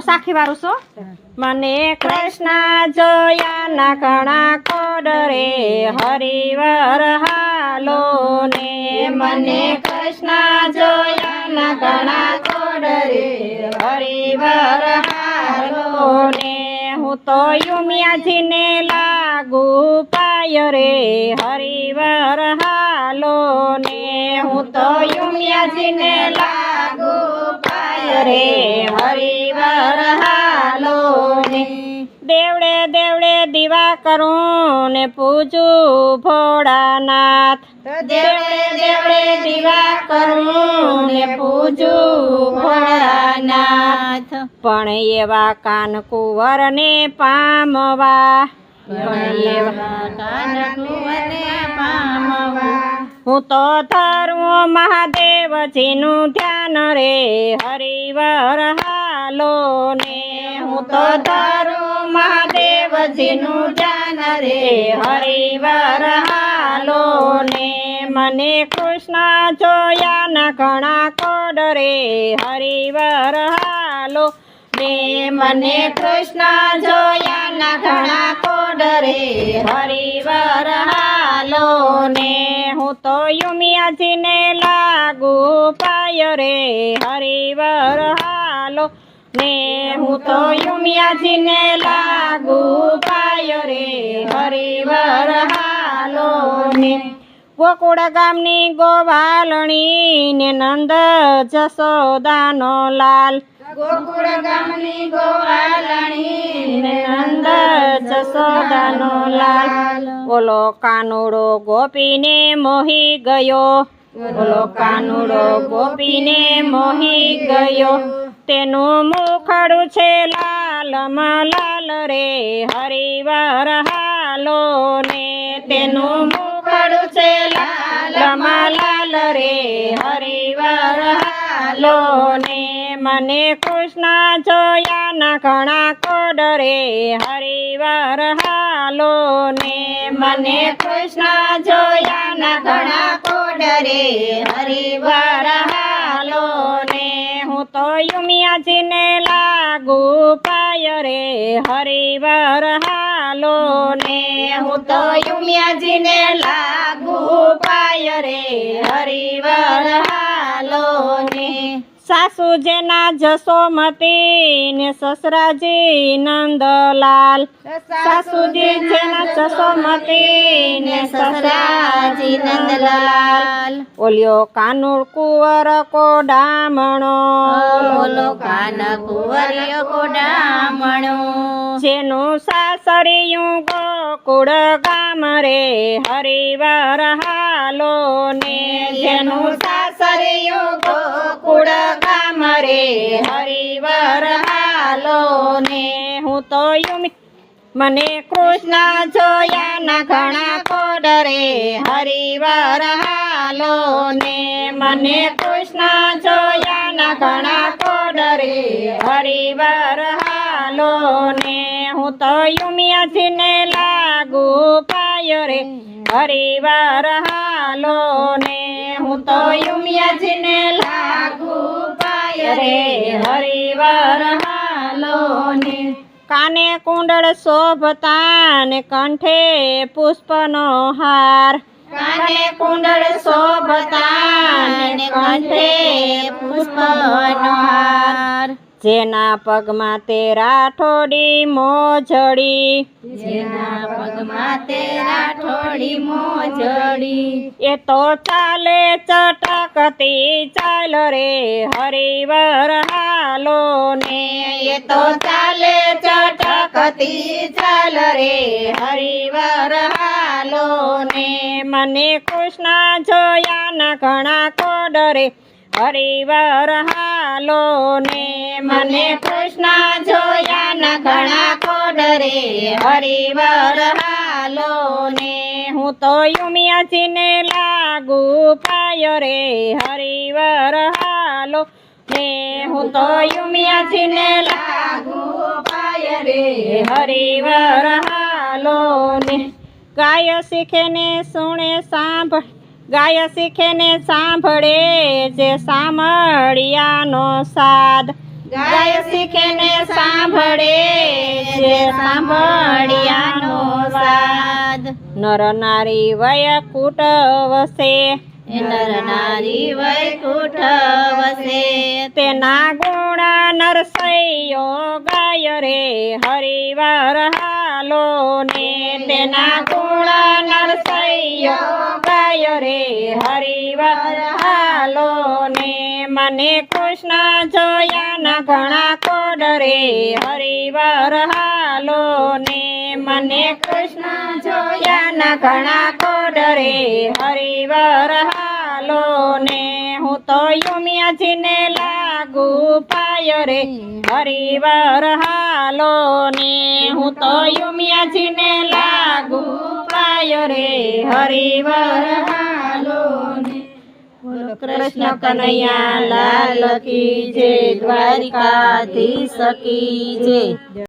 સાખી વાળું છો? મને કૃષ્ણ જોયા ના કણા કોડ રે હરિવર હાલો ને મને કૃષ્ણ જોયા ના કણા કોડ રે હરિવર હાલો ને હું તો યુમિયાજીને લાગુ પાય રે હરિવર હાલો ને. હું તો યુમિયાજીને લાગુ પાય રે હરિવર હાલો ને. દેવડે દેવડે દીવા કરું ને પૂજું ભોળાનાથ. દેવડે દેવડે દીવા કરું ને પૂજું ભોળાનાથ. પણ એવા કાન કુંવરને પામવા હું તો ધરું મહાદેવજીનું ધ્યાન રે, હરિવર હાલો ને. હું તો ધરું મહાદેવજીનું ધ્યાન રે, હરિવર હાલો ને. મને કૃષ્ણ જોયા ના ઘણા કોડ રે, હરિવર હાલો ને. મને કૃષ્ણ જોયા ના ઘણા રે હરિવર હાલો ને હું તો યુમિયાજીને લાગુ પાય રે હરિવર હાલો ને હું તો યુમિયાજીને લાગુ પાય રે હરિવર હાલો ને ગોકુળ ગામની ગોવાલણી ને નંદ જસોદાનો લાલ ગોકુળ ગામની ગોવાલણી નંદ જસોદાનો લાલ. ઓલો કાનુડો ગોપીને મોહી ગયો. ઓલો કાનુડો ગોપીને મોહી ગયો. તેનું મુખડું છે લાલ લાલ રે, હરિવાર હાલો ને તેનું મુખડું છે લાલ લાલ રે, હરિવાર હાલો ને મને કૃષ્ણ જોયા ના ઘણા કોડ રે હરિવર હાલો ને મને કૃષ્ણ જોયા ના ઘણા કોડ રે હરિવર હાલો ને હું તો યુમિયાજીને લાગુ પાય રે, હરિવાર હાલો ને હું તો યુમિયાજીને સાસુ જેના જસોમતી ને સસરાજી નંદલાલ. સાસુજી જેના જસોમતી ને સસરાજી નંદલાલ. ઓલ્યો કાનુર કુંવર કોડામણો ઓલો કાન કુંવરિયો કોડામણો જેનું સાસરિયું ગોકુળ ગામ રે હરિવર હાલો ને જેનું સાસરિયું રે હરિવર હાલો ને. હું તો યુમી મને કૃષ્ણ જોયા ના ઘણા કોડ રે. હરિવર હાલો ને. મને કૃષ્ણ જોયા ના ઘણા કોડ રે. હરિવર હાલો ને. હું તો યુમિયાજીને લાગુ પાયો રે. હરિવર હાલો ને. હું તો યુમિયાજીને રે હરિવર હાલો ને કાને કુંડળ શોભતા ને કંઠે પુષ્પનો હાર. કાને કુંડળ શોભતા ને કંઠે પુષ્પનો હાર. જેના પગમાં તે રાઠોડી મોજડી. જેના પગમાં તે રાઠોડી મોજડી. એ તો ચાલે ચટકતી ચાલ રે હરિવર હાલો ને એ તો ચાલે ચટકતી ચાલ રે હરિવર હાલો ને મને કૃષ્ણ જોયા ના ઘણા કોડ રે હરિવર હાલો ને મને કૃષ્ણ જોયા ન ઘણા કોડ રે. હરિવર હાલો ને હું તો યુમિયાજીને લાગુ પાયો રે. હરિવર હાલો ને હું તો યુમિયાજીને લાગુ પાય રે. હરિવર હાલો ને ગાય શીખે ને સુણે સાંભળ, ગાય શીખે ને સાંભળે. જે સાંભળિયાનો સાદ. ગાય શીખે ને સાંભળે જે સાંભળ્યાનો સાદ. નર નારી વયકુટ વસે. નર નારી વૈકુંઠ વસે. તેના ગુણ નરસૈયો ગાય રે હરિવાર હાલો ને તેના ગુણ નરસૈયો ગાય રે હરિવાર ને મને કૃષ્ણ જોયાના ઘણા કોડ રે હરિવાર હાલો ને મને કૃષ્ણ જોયાના ઘણા કોડ રે હરિવાર હાલો ને હું તો યુમિયાજીને લાગુ પાય રે હરિવાર હાલો ને હું તો યુમિયાજીને લાગુ પાય રે હરિવર કૃષ્ણ કનૈયા લાલ કી દ્વારિકા દ્વારિકાધીશ સકી જય.